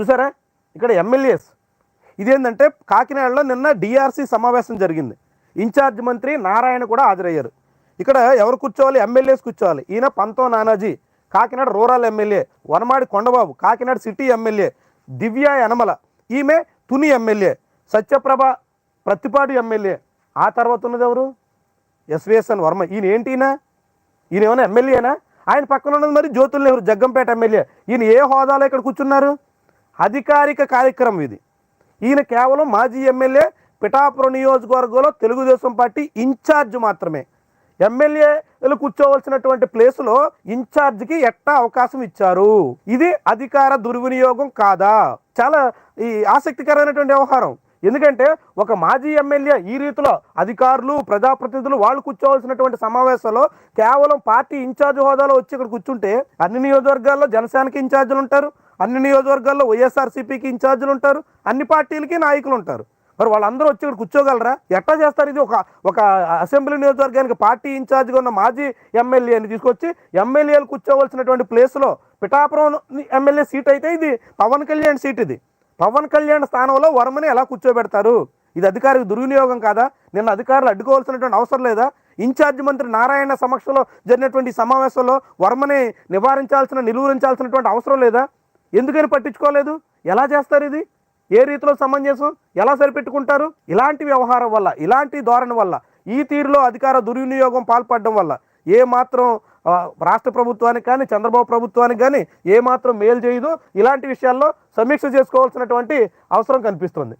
చూసారా? ఇక్కడ ఎమ్మెల్యేస్ ఇదేంటంటే కాకినాడలో నిన్న డిఆర్సీ సమావేశం జరిగింది. ఇన్ఛార్జ్ మంత్రి నారాయణ కూడా హాజరయ్యారు. ఇక్కడ ఎవరు కూర్చోవాలి? ఎమ్మెల్యేస్ కూర్చోవాలి. ఈయన పంతో Nanaji Kakinada rural MLA Vanamadi Kondababu Kakinada city MLA Divya Yanamala ఈమె తుని ఎమ్మెల్యే సత్యప్రభ ప్రతిపాడు ఎమ్మెల్యే ఆ తర్వాత ఉన్నది ఎవరు? ఎస్విఎస్ఎన్ వర్మ. ఈయన ఏంటినా ఈయన? ఏమైనా ఎమ్మెల్యేనా ఆయన పక్కన ఉన్నది మరి జ్యోతుల్ నెహ్రూ జగ్గంపేట ఎమ్మెల్యే ఈయన ఏ హోదాలో ఇక్కడ కూర్చున్నారు? అధికారిక కార్యక్రమం ఇది. ఈయన కేవలం మాజీ ఎమ్మెల్యే పిఠాపురం నియోజకవర్గంలో తెలుగుదేశం పార్టీ ఇన్ఛార్జ్ మాత్రమే. ఎమ్మెల్యేలు కూర్చోవలసినటువంటి ప్లేసులో ఇన్ఛార్జ్కి ఎట్టా అవకాశం ఇచ్చారు. ఇది అధికార దుర్వినియోగం కాదా? చాలా ఈ ఆసక్తికరమైనటువంటి వ్యవహారం. ఎందుకంటే ఒక మాజీ ఎమ్మెల్యే ఈ రీతిలో అధికారులు ప్రజాప్రతినిధులు వాళ్ళు కూర్చోవలసినటువంటి సమావేశంలో కేవలం పార్టీ ఇన్ఛార్జ్ హోదాలో వచ్చి ఇక్కడ కూర్చుంటే అన్ని నియోజకవర్గాల్లో జనసేనకి ఇన్ఛార్జీలు ఉంటారు. అన్ని నియోజకవర్గాల్లో వైఎస్ఆర్సీపీకి ఇన్ఛార్జీలు ఉంటారు అన్ని పార్టీలకి నాయకులు ఉంటారు. మరి వాళ్ళందరూ వచ్చి ఇక్కడ కూర్చోగలరా? ఎట్లా చేస్తారు ఇది? ఒక ఒక అసెంబ్లీ నియోజకవర్గానికి పార్టీ ఇన్ఛార్జ్గా ఉన్న మాజీ ఎమ్మెల్యేని తీసుకొచ్చి ఎమ్మెల్యేలు కూర్చోవలసినటువంటి ప్లేస్లో పిఠాపురం ఎమ్మెల్యే సీట్ అయితే ఇది పవన్ కళ్యాణ్ సీట్ ఇది. పవన్ కళ్యాణ్ స్థానంలో వర్మని ఎలా కూర్చోబెడతారు? ఇది అధికారికి దుర్వినియోగం కాదా? నిన్న అధికారులు అడ్డుకోవాల్సినటువంటి అవసరం లేదా? ఇన్ఛార్జ్ మంత్రి నారాయణ సమక్షంలో జరిగినటువంటి సమావేశంలో వర్మని నివారించాల్సిన నిలువరించాల్సినటువంటి అవసరం లేదా? ఎందుకని పట్టించుకోలేదు? ఎలా చేస్తారు ఇది? ఏ రీతిలో సమంజసం? ఎలా సరిపెట్టుకుంటారు? ఇలాంటి వ్యవహారం వల్ల ఇలాంటి ధోరణి వల్ల ఈ తీరులో అధికార దుర్వినియోగం పాల్పడడం వల్ల ఏ మాత్రం రాష్ట్ర ప్రభుత్వానికి కానీ చంద్రబాబు ప్రభుత్వానికి కానీ ఏ మాత్రం మేలు చేయదు. ఇలాంటి విషయాల్లో సమీక్ష చేసుకోవాల్సినటువంటి అవసరం కనిపిస్తుంది.